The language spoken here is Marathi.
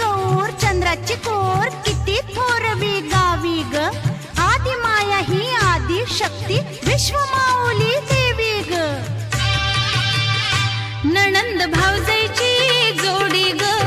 गौर चंद्राची कोर किती थोर बी गावी ग. आदि माया ही आदि शक्ती विश्वमाऊली देवी ग. नणंद भावजाईची जोडी ग.